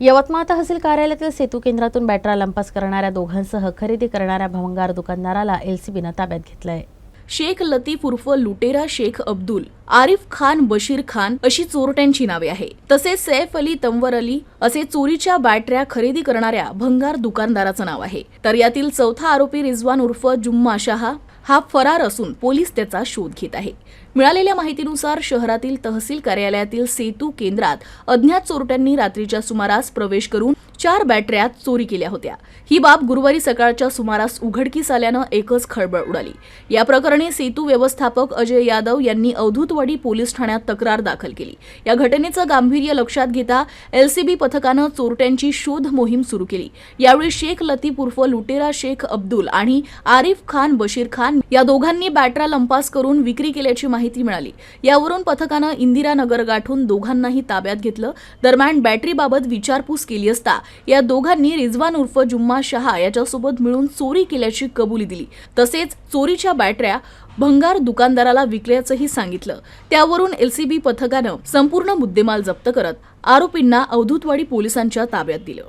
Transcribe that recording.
यवतमाळ तहसील कार्यालयातील सेतू केंद्रातून बॅटरा लंपास करणाऱ्या दोघांसह खरेदी करणाऱ्या भंगार दुकानदाराला एलसीबीनं ताब्यात घेतलंय. शेख लतीफ उर्फ लुटेरा शेख अब्दुल आरिफ खान बशीर खान अशी चोरट्यांची नावे आहे. तसेच सैफ अली तंवर अली असे चोरीच्या बॅटऱ्या खरेदी करणाऱ्या भंगार दुकानदाराचं नाव आहे. तर यातील चौथा आरोपी रिझवान उर्फ जुम्मा शहा हा फरार असून पोलीस त्याचा शोध घेत आहे. मिळालेल्या माहितीनुसार शहरातील तहसील कार्यालयातील सेतू केंद्रात अज्ञात चोरट्यांनी रात्रीच्या सुमारास प्रवेश करून चार बॅटऱ्या चोरी केल्या होत्या. ही बाब गुरुवारी सकाळच्या सुमारास उघडकीस आल्यानं एकच खळबळ उडाली. या प्रकरणी सेतू व्यवस्थापक अजय यादव यांनी अवधूतवाडी पोलीस ठाण्यात तक्रार दाखल केली. या घटनेचं गांभीर्य लक्षात घेता एलसीबी पथकानं चोरट्यांची शोध मोहीम सुरू केली. यावेळी शेख लतीफ उर्फ लुटेरा शेख अब्दुल आणि आरिफ खान बशीर खान या दोघांनी बॅटरा लंपास करून विक्री केल्याची माहिती मिळाली. यावरून पथकानं इंदिरानगर गाठून दोघांनाही ताब्यात घेतलं. दरम्यान बॅटरीबाबत विचारपूस केली असता या दोघांनी रिझवान उर्फ जुम्मा शहा याच्यासोबत मिळून चोरी केल्याची कबुली दिली. तसेच चोरीच्या बॅटऱ्या भंगार दुकानदाराला विकल्याचंही सांगितलं. त्यावरून एलसीबी पथकानं संपूर्ण मुद्देमाल जप्त करत आरोपींना अवधूतवाडी पोलिसांच्या ताब्यात दिलं.